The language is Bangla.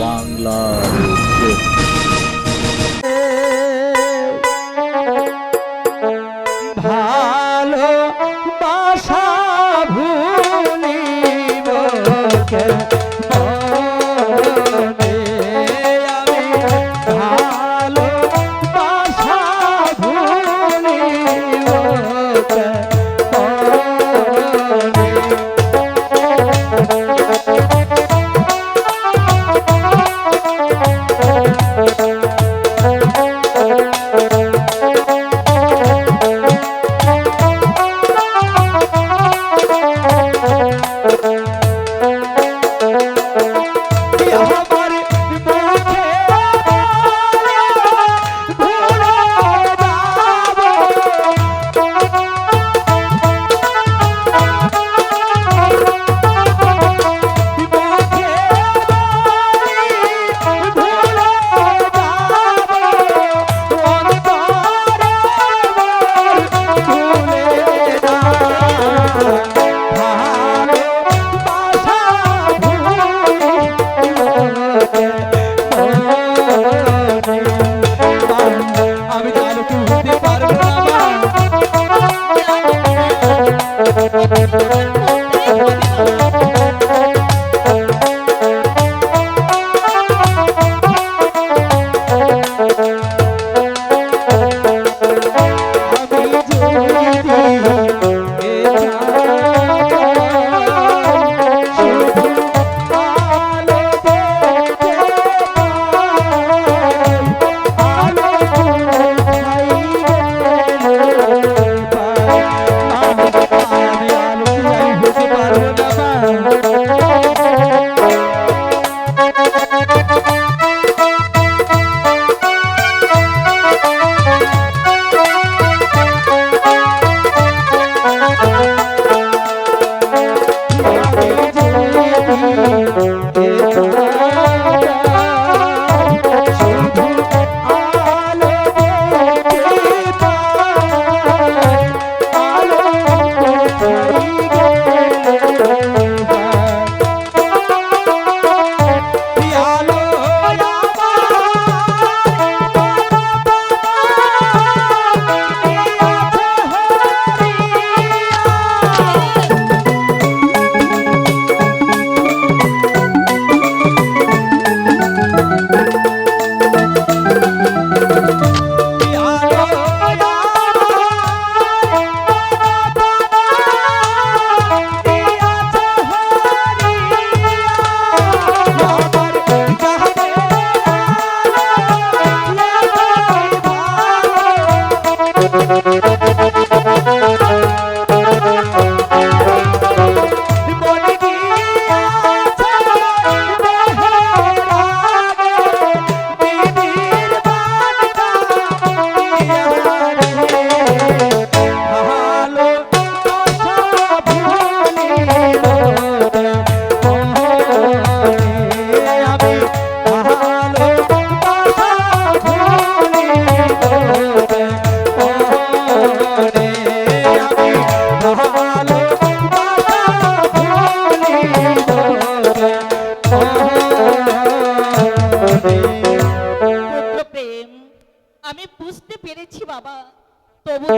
বাংলার ভা আমি বুঝতে পেরেছি বাবা। তবু